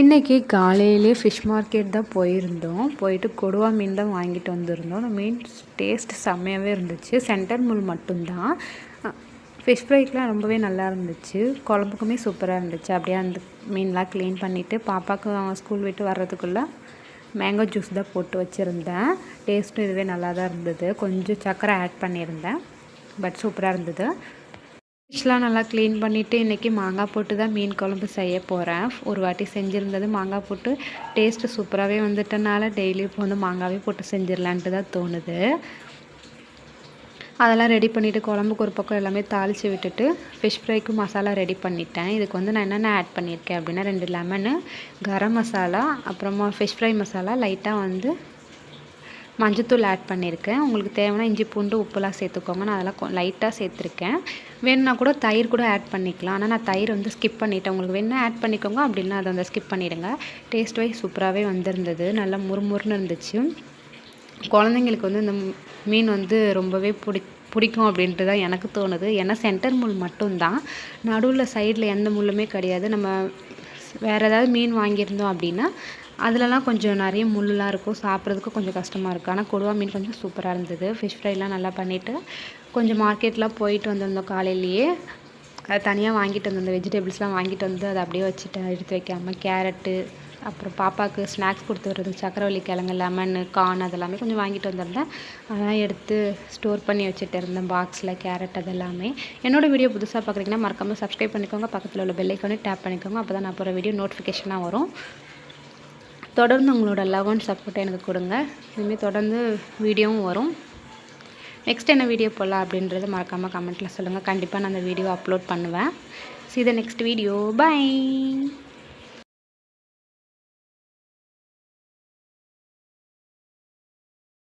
இன்றைக்கி காலையிலே fish market தான் போயிருந்தோம். போயிட்டு கொடுவா மீன் தான் வாங்கிட்டு வந்திருந்தோம். அந்த மீன் டேஸ்ட் செம்மையாகவே இருந்துச்சு. சென்டர் முள் மட்டும்தான். ஃபிஷ் ஃப்ரைக்கெலாம் ரொம்பவே நல்லா இருந்துச்சு. குழம்புக்குமே சூப்பராக இருந்துச்சு. அப்படியே அந்த மீன்லாம் க்ளீன் பண்ணிவிட்டு பாப்பாவுக்கு அவன் ஸ்கூல் விட்டு வர்றதுக்குள்ளே மேங்கோ ஜூஸ் தான் போட்டு வச்சுருந்தேன். டேஸ்ட்டும் இதுவே நல்லா தான் இருந்தது. கொஞ்சம் சக்கரை ஆட் பண்ணியிருந்தேன். பட் சூப்பராக இருந்தது. ஃபிஷ்லாம் நல்லா க்ளீன் பண்ணிவிட்டு இன்றைக்கி மாங்காய் போட்டு தான் மீன் குழம்பு செய்ய போகிறேன் ஒரு வாட்டி செஞ்சுருந்தது மாங்காய் போட்டு டேஸ்ட்டு சூப்பராகவே வந்துட்டனால டெய்லி இப்போ வந்து மாங்காவே போட்டு செஞ்சிடலான்ட்டு தான் தோணுது. அதெல்லாம் ரெடி பண்ணிவிட்டு குழம்புக்கு ஒரு பக்கம் எல்லாமே தாளித்து விட்டுட்டு ஃபிஷ் ஃப்ரைக்கு மசாலா ரெடி பண்ணிட்டேன். இதுக்கு வந்து நான் என்னென்ன ஆட் பண்ணியிருக்கேன் அப்படின்னா ரெண்டு லெமனு கரம் மசாலா அப்புறமா ஃபிஷ் ஃப்ரை மசாலா லைட்டாக வந்து மஞ்சத்தூள் ஆட் பண்ணியிருக்கேன். உங்களுக்கு தேவைன்னா இஞ்சி பூண்டு உப்புலாம் சேர்த்துக்கோங்க. நான் அதெல்லாம் லைட்டாக சேர்த்துருக்கேன். வேணுன்னா கூட தயிர் கூட ஆட் பண்ணிக்கலாம். ஆனால் நான் தயிர் வந்து ஸ்கிப் பண்ணிவிட்டேன் உங்களுக்கு வேணால் ஆட் பண்ணிக்கோங்க. அப்படின்னா அதை வந்து ஸ்கிப் பண்ணிவிடுங்க டேஸ்ட் வைஸ் சூப்பராகவே வந்திருந்தது. நல்லா முறுமுறுன்னு இருந்துச்சு. குழந்தைங்களுக்கு வந்து இந்த மீன் வந்து ரொம்பவே பிடி பிடிக்கும் அப்படின்ட்டு தான் எனக்கு தோணுது. ஏன்னா சென்டர் முள் மட்டும்தான். நடுவில் சைடில் எந்த முள்ளுமே கிடையாது. நம்ம வேறு ஏதாவது மீன் வாங்கியிருந்தோம் அப்படின்னா அதிலலாம் கொஞ்சம் நிறைய முள்ளுலாம் இருக்கும். சாப்பிட்றதுக்கு கொஞ்சம் கஷ்டமாக இருக்குது ஆனால் கொடுவா மீன் கொஞ்சம் சூப்பராக இருந்தது. ஃபிஷ் ஃப்ரைலாம் நல்லா பண்ணிவிட்டு கொஞ்சம் மார்க்கெட்லாம் போயிட்டு வந்திருந்தோம் காலையிலேயே. அது தனியாக வாங்கிட்டு வந்திருந்தோம். வெஜிடபிள்ஸ்லாம் வாங்கிட்டு வந்து அதை அப்படியே வச்சுட்டேன் எடுத்து வைக்காமல் கேரட்டு அப்புறம் பாப்பாவுக்கு ஸ்நாக்ஸ் கொடுத்து வர்றது சக்கரவள்ளி கிழங்கு லெமனு கார்ன் அதெல்லாமே கொஞ்சம் வாங்கிட்டு வந்திருந்தேன். அதெல்லாம் எடுத்து ஸ்டோர் பண்ணி வச்சுட்டு இருந்தேன் பாக்ஸில் கேரட் அதெல்லாமே. என்னோடய வீடியோ புதுசாக பார்க்குறீங்கன்னா மறக்காமல் சப்ஸ்கிரைப் பண்ணிக்கோங்க. பக்கத்தில் உள்ள பெல்லைக்கானே டேப் பண்ணிக்கோங்க. அப்போ தான் நான் போகிற வீடியோ நோட்டிஃபிகேஷனாக வரும். தொடர்ந்து உங்களோட லவ் அண்ட் சப்போர்ட்டை எனக்கு கொடுங்க. இதுமாரி தொடர்ந்து வீடியோவும் வரும். நெக்ஸ்ட் என்ன வீடியோ போடலாம் அப்படின்றத மறக்காமல் கமெண்ட்டில் சொல்லுங்கள் கண்டிப்பாக நான் அந்த வீடியோ அப்லோட் பண்ணுவேன். See the next video bye